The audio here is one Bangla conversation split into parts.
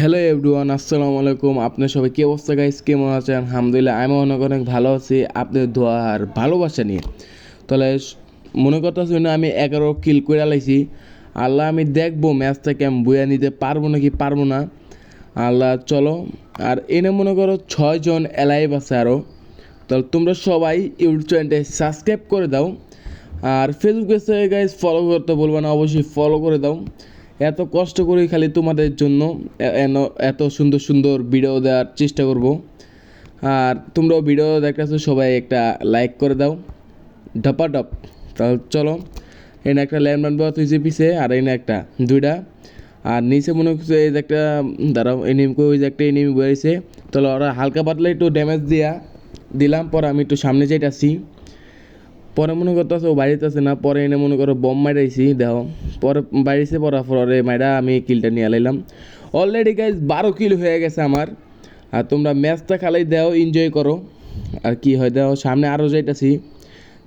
হ্যালো এভরিওয়ান, আসসালামু আলাইকুম। আপনার সবাই কী অবস্থা গাইস কেমন আছেন? আলহামদুলিল্লাহ, আমি অনেক অনেক ভালো আছি। আপনাদের দোয়া আর ভালোবাসা নিয়ে। তাহলে মনে করতেছি না, আমি এগারো কিল করে লাইছি আল্লাহ, আমি দেখব ম্যাচটাকে আমি বইয়া নিতে পারব নাকি পারব না। আল্লাহ, চলো। আর এনে মনে করো ছয়জন এলাইভ আছে আরও তাহলে তোমরা সবাই ইউটিউব চ্যানেলটা সাবস্ক্রাইব করে দাও। আর ফেসবুকে গাইজ ফলো করতে বলব না, অবশ্যই ফলো করে দাও। এত কষ্ট করে খালি তোমাদের জন্য এত সুন্দর সুন্দর ভিডিও দেওয়ার চেষ্টা করব। আর তোমরাও ভিডিও দেখতেছো, সবাই একটা লাইক করে দাও। ডপা ডপ তাহলে চলো, এনে একটা ল্যান্ডমার্ক দেওয়া তুই পিছে, আর এনে একটা দুইটা। আর নিচে মনে হচ্ছে এই যে একটা, দাঁড়াও এনিমকে ওই যে একটা এনিমি বেরিয়েছে। তাহলে ওরা হালকা পাতলা একটু ড্যামেজ দিয়া দিলাম, পর আমি একটু সামনে যাইতাছি। পরে মনে করতেছে ও বাড়িতে আছে না, পরে এনে মনে করো বম মারাইছি দেহ পরে বাড়িতে পড়া পরে মাইরা আমি কিলটা নিয়ে আলাইলাম। অলরেডি গাইজ বারো কিল হয়ে গেছে আমার। আর তোমরা ম্যাচটা খালাই দেও এনজয় করো। আর কি হয় দাও সামনে আরও যাইতাছি।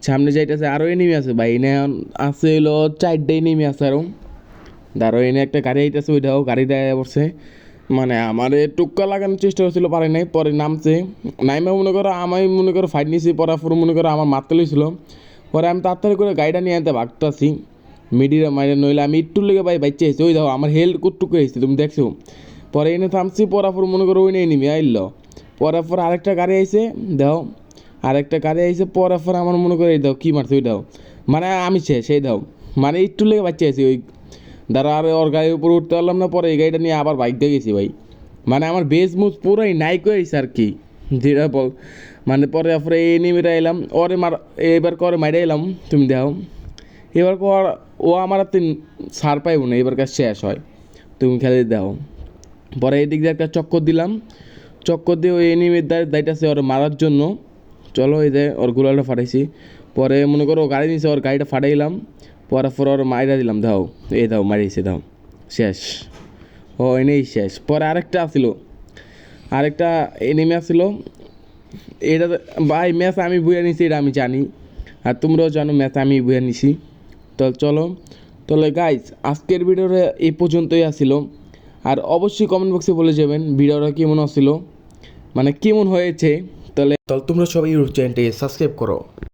সামনে যাইতাছে আরও এনিমি আছে ভাই। এনে আছে হলো চারটে এনিমি আছে আরও দাঁড়ো এনে একটা গাড়ি আইতেছে, ওইটাও গাড়ি দেয় পড়ছে। মানে আমার টুক্কা লাগানোর চেষ্টা করছিল পারে নাই, পরে নামছে। নাইমা মনে করো আমি মনে করো ফাইট নিয়েছি পরে পুরো মনে করো আমার মারতে লইছিল। পরে আমি তাড়াতাড়ি করে গাড়িটা নিয়ে আনতে ভাগতাছি। মিডিয়া মাইরে নইলে আমি একটু লেগে ভাই বাইচে আইছি। ওই দেখো, আমার হেল্প কুটুক হয়েছে, তুমি দেখছ? পরে এনে থামছি পরাপুর মনে করো ওই নিয়ে নিবি আইল। পরে পর আরেকটা গাড়ি আইছে, দেখো। আরেকটা গাড়ি পরে পর আমার মনে করে, এই দাও কী মারছে ওই দাও মানে আমি সে সেই দাও মানে একটু লেগে বাচ্চা আছি ওই দাঁড়া, আর ওর গাড়ির উপর উঠতে পারলাম না, পরে এই গাড়িটা নিয়ে আবার বাইক দিয়ে গেছি ভাই। মানে আমার বেজ মুজ পুরোই নাইক হয়েছে আর কি যেটা বল মানে পরে পরে এই নিমিটা এলাম ওরে মার, এবার করে, মাইরে এলাম তুমি দেখো। এবার কর, ও আমার তিন সার পাইব না, এবার কাজ শেষ হয়। তুমি খেলে দেখো। পরে এই দিক দিয়ে একটা চক্কর দিলাম। চক্কর দিয়ে ওই এনিমির দায়িত্ব ওর মারার জন্য। চলো এই যে ওর গুলাটা ফাটাইছি। পরে মনে করো গাড়ি নিয়েছে ওর গাড়িটা ফাটাইলাম। পরে পর ওর মাইরা দিলাম, দাও। এই দাও মারিয়েছে দাও। শেষ। ও, এনেই শেষ। পরে আরেকটা আসিল আরেকটা এনিমি আসিল এটা ভাই, ম্যাচ আমি বুঝে নিছি, এটা আমি জানি। আর তোমরাও জানো, ম্যাচ আমি বুঝে নিছি। তো চলো। তাহলে গাইজ আজকের ভিডিওটা এই পর্যন্তই আসিল আর অবশ্যই কমেন্ট বক্সে বলে যাবেন, ভিডিওটা কেমন আসছিল মানে কেমন হয়েছে। তাহলে তাহলে তোমরা সবাই ইউটিউব চ্যানেলটি সাবস্ক্রাইব করো।